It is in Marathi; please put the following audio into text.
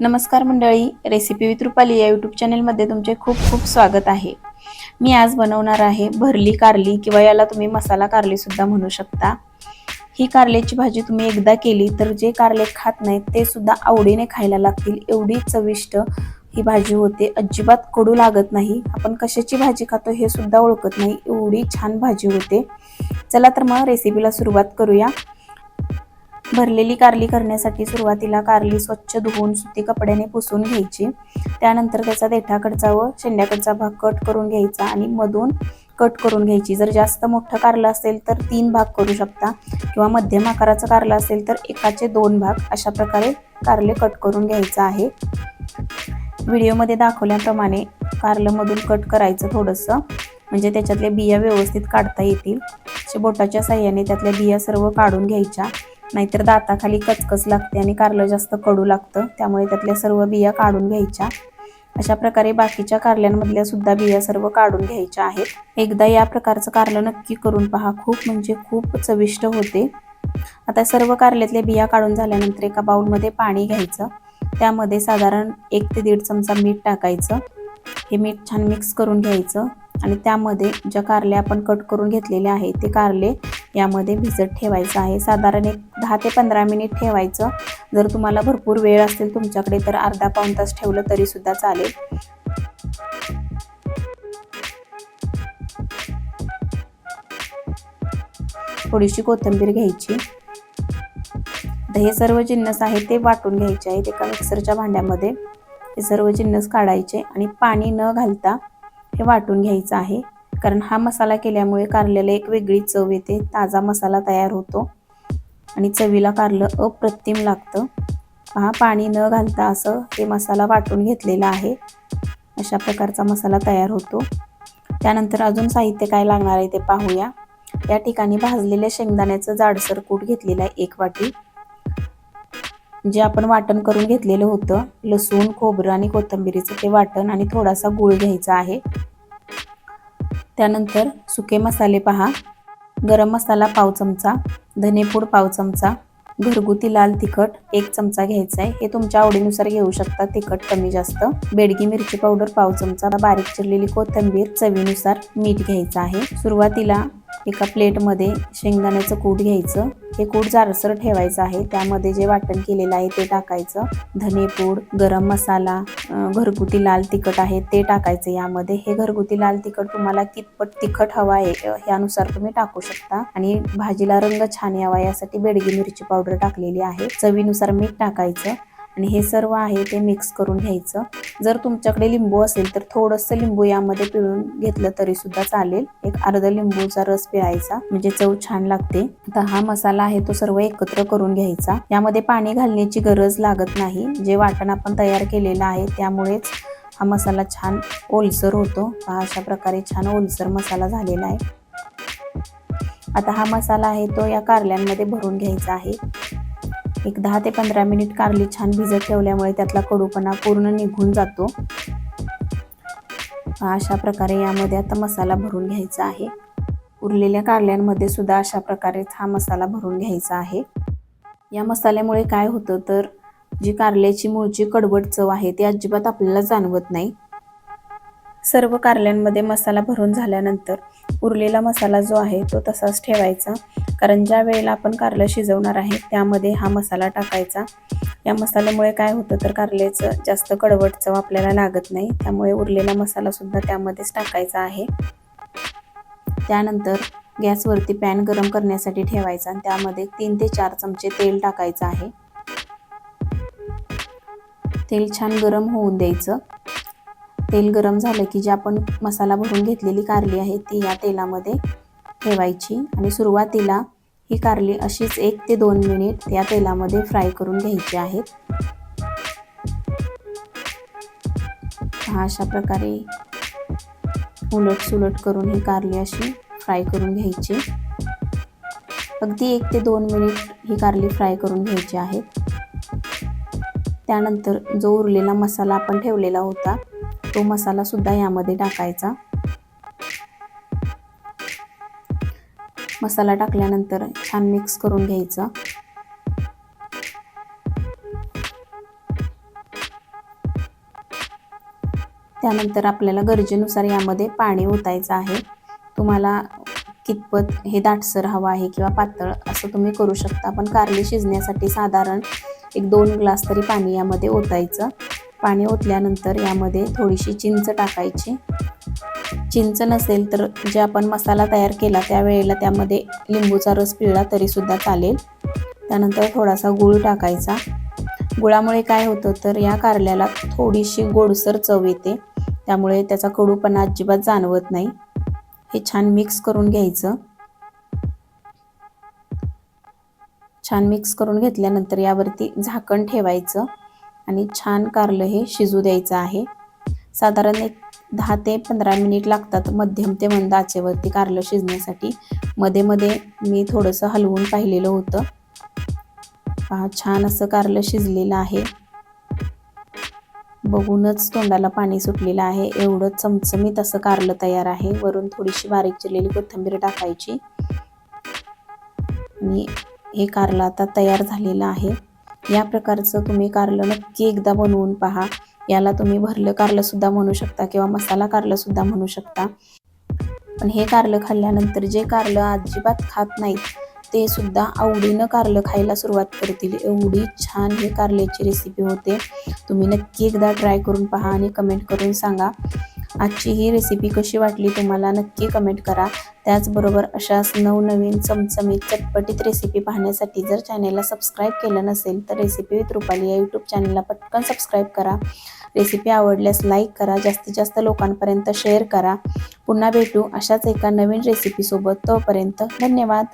नमस्कार मंडळी रेसिपी विथ रुपाली या यूट्यूब चॅनलमध्ये तुमचे खूप खूप स्वागत आहे. मी आज बनवणार आहे भरली कारली किंवा याला तुम्ही मसाला कारली सुद्धा म्हणू शकता. ही कारल्याची भाजी तुम्ही एकदा केली तर जे कारले खात नाहीत ते सुद्धा आवडीने खायला लागतील. एवढी चविष्ट ही भाजी होते. अजिबात कडू लागत नाही. आपण कशाची भाजी खातो हे सुद्धा ओळखत नाही. एवढी छान भाजी होते. चला तर मग रेसिपीला सुरुवात करूया. भरलेली कारली करण्यासाठी सुरुवातीला कारली स्वच्छ धुवून सुती कपड्याने पुसून घ्यायची. त्यानंतर त्याचा देठाकडचा व शेंड्याकडचा भाग कट करून घ्यायचा आणि मधून कट करून घ्यायची. जर जास्त मोठं कारलं असेल तर तीन भाग करू शकता किंवा मध्यम आकाराचं कारलं असेल तर एकाचे दोन भाग अशा प्रकारे कारले कट करून घ्यायचं आहे. व्हिडिओमध्ये दाखवल्याप्रमाणे कारलंमधून कट करायचं थोडंसं. म्हणजे त्याच्यातल्या बिया व्यवस्थित काढता येतील. बोटाच्या साह्याने त्यातल्या बिया सर्व काढून घ्यायच्या. नाहीतर दाताखाली कचकच लागते आणि कारलं जास्त कडू लागतं. त्यामुळे त्यातल्या सर्व बिया काढून घ्यायच्या. अशा प्रकारे बाकीच्या कारल्यांमधल्या सुद्धा बिया सर्व काढून घ्यायच्या आहेत. एकदा या प्रकारचं कारलं नक्की करून पहा. खूप म्हणजे खूप चविष्ट होते. आता सर्व कारल्यातल्या बिया काढून झाल्यानंतर एका बाउलमध्ये पाणी घ्यायचं. त्यामध्ये साधारण एक ते दीड चमचा मीठ टाकायचं. हे मीठ छान मिक्स करून घ्यायचं. आणि त्यामध्ये ज्या कारले आपण कट करून घेतलेले आहे ते कारले यामध्ये भिजत ठेवायचं आहे. साधारण एक दहा ते पंधरा मिनिट ठेवायचं. जर तुम्हाला भरपूर वेळ असेल तुमच्याकडे तर अर्धा पाऊण तास ठेवलं तरीसुद्धा चालेल. थोडीशी कोथिंबीर घ्यायची. हे सर्व जिन्नस आहे ते वाटून घ्यायचे आहेत एका मिक्सरच्या भांड्यामध्ये. हे सर्व जिन्नस काढायचे आणि पाणी न घालता हे वाटून घ्यायचं आहे. कारण हा मसाला केल्यामुळे कारल्याला एक वेगळी चव येते. ताजा मसाला तयार होतो. आणि चवीला कारलं अप्रतिम लागतं. हा पाणी न घालता असं हे मसाला वाटून घेतलेला आहे. अशा प्रकारचा मसाला तयार होतो. त्यानंतर अजून साहित्य काय लागणार आहे ते पाहूया. या ठिकाणी भाजलेल्या शेंगदाण्याचं जाडसर कूट घेतलेलं आहे एक वाटी. जे आपण वाटण करून घेतलेलं होतं. लसूण खोबरं आणि कोथिंबिरीचं ते वाटण आणि थोडासा गूळ घ्यायचा आहे. त्यानंतर सुके मसाले पहा. गरम मसाला पाव चमचा धनेपूड पाव चमचा घरगुती लाल तिखट एक चमचा घ्यायचा आहे. हे तुमच्या आवडीनुसार घेऊ शकता. तिखट कमी जास्त. बेडगी मिरची पावडर पाव चमचा बारीक चिरलेली कोथिंबीर चवीनुसार मीठ घ्यायचं आहे. सुरुवातीला एका प्लेटमध्ये शेंगदाण्याचं कूट घ्यायचं. हे कूट जारसर ठेवायचं आहे. त्यामध्ये जे वाटण केलेलं आहे ते टाकायचं. धनेपूड गरम मसाला घरगुती लाल तिखट आहे ते टाकायचं यामध्ये. हे घरगुती लाल तिखट तुम्हाला कितपत तिखट हवा आहे यानुसार तुम्ही टाकू शकता. आणि भाजीला रंग छान यावा यासाठी बेडगी मिरची पावडर टाकलेली आहे. चवीनुसार मीठ टाकायचं. आणि हे सर्व आहे ते मिक्स करून घ्यायचं. जर तुमच्याकडे लिंबू असेल तर थोडंसं लिंबू यामध्ये पिळून घेतलं तरी सुद्धा चालेल. एक अर्ध लिंबूचा रस पिळायचा म्हणजे चव छान लागते. आता हा मसाला आहे तो सर्व एकत्र करून घ्यायचा. यामध्ये पाणी घालण्याची गरज लागत नाही. जे वाटण आपण तयार केलेलं आहे त्यामुळेच हा मसाला छान ओलसर होतो. हा अशा प्रकारे छान ओलसर मसाला झालेला आहे. आता हा मसाला आहे तो या कारल्यांमध्ये भरून घ्यायचा आहे. एक दहा ते पंधरा मिनिट कारली छान भिजत ठेवल्यामुळे त्यातला कडूपणा पूर्ण निघून जातो. अशा प्रकारे यामध्ये आता मसाला भरून घ्यायचा आहे. उरलेल्या कारल्यांमध्ये सुद्धा अशा प्रकारे हा मसाला भरून घ्यायचा आहे. या मसाल्यामुळे काय होतं तर जी कारल्याची मूळची कडवट चव आहे ती अजिबात आपल्याला जाणवत नाही. सर्व कारल्यांमध्ये मसाला भरून झाल्यानंतर उरलेला मसाला जो आहे तो तसाच ठेवायचा. कारण ज्या वेळेला आपण कारलं शिजवणार आहे त्यामध्ये हा मसाला टाकायचा. या मसाल्यामुळे काय होतं तर कारल्याचं जास्त कडवट चव आपल्याला लागत नाही. त्यामुळे उरलेला मसालासुद्धा त्यामध्येच टाकायचा आहे. त्यानंतर गॅसवरती पॅन गरम करण्यासाठी ठेवायचा आणि त्यामध्ये तीन ते चार चमचे तेल टाकायचं आहे. तेल छान गरम होऊन द्यायचं. तेल गरम झालं की जे आपण मसाला भरून घेतलेली कारली आहे ती या तेलामध्ये ठेवायची. आणि सुरुवातीला ही कारली अशीच एक ते दोन मिनिट या तेलामध्ये फ्राय करून घ्यायची आहेत हा अशा प्रकारे उलट सुलट करून ही कारली अशी फ्राय करून घ्यायची. अगदी एक ते दोन मिनिट ही कारली फ्राय करून घ्यायची आहेत त्यानंतर जो उरलेला मसाला आपण ठेवलेला होता तो मसाला सुद्धा यामध्ये टाकायचा. मसाला टाकल्यानंतर छान मिक्स करून घ्यायचं. त्यानंतर आपल्याला गरजेनुसार यामध्ये पाणी ओतायचं आहे. तुम्हाला कितपत हे दाटसर हवं आहे किंवा पातळ असं तुम्ही करू शकता. पण कारली शिजण्यासाठी साधारण एक दोन ग्लास तरी पाणी यामध्ये ओतायचं. पाणी ओतल्यानंतर यामध्ये थोडीशी चिंच टाकायची. चिंच नसेल तर जे आपण मसाला तयार केला त्यावेळेला त्यामध्ये लिंबूचा रस पिळला तरीसुद्धा चालेल. त्यानंतर थोडासा गूळ टाकायचा. गुळामुळे काय होतं तर या कारल्याला थोडीशी गोडसर चव येते. त्यामुळे त्याचा कडूपणा अजिबात जाणवत नाही. हे छान मिक्स करून घ्यायचं. छान मिक्स करून घेतल्यानंतर यावरती झाकण ठेवायचं. आणि छान कारलं हे शिजू द्यायचं आहे. साधारण एक दहा ते पंधरा मिनिट लागतात मध्यम ते मंद आचेवरती कारलं शिजण्यासाठी. मध्ये मध्ये मी थोडंसं हलवून पाहिलेलं होतं. पहा छान असं कारलं शिजलेलं आहे. बघूनच तोंडाला पाणी सुटलेलं आहे. एवढं चमचमीत असं कारलं तयार आहे. वरून थोडीशी बारीक चिरलेली कोथिंबीर टाकायची. आणि हे कारलं आता तयार झालेलं आहे. या प्रकारचं तुम्ही कारलं नक्की एकदा बनवून पहा. याला तुम्ही भरलं कारलं सुद्धा म्हणू शकता किंवा मसाला कारलं सुद्धा म्हणू शकता. पण हे कारलं खाल्ल्यानंतर जे कारलं अजिबात खात नाहीत ते सुद्धा आवडीनं कारलं खायला सुरुवात करतील. एवढी छान हे कारल्याची रेसिपी होते. तुम्ही नक्की एकदा ट्राय करून पहा आणि कमेंट करून सांगा. आजची ही रेसिपी कशी वाटली तुम्हाला नक्की कमेंट करा. त्याचबरोबर अशाच नवनवीन चमचमीत चटपटीत रेसिपी पाहण्यासाठी जर चॅनेलला सबस्क्राईब केलं नसेल तर रेसिपी विथ रुपाली या यूट्यूब चॅनलला पटकन सबस्क्राईब करा. रेसिपी आवडल्यास लाईक करा जास्तीत जास्त लोकांपर्यंत शेअर करा. पुन्हा भेटू अशाच एका नवीन रेसिपीसोबत तोपर्यंत धन्यवाद.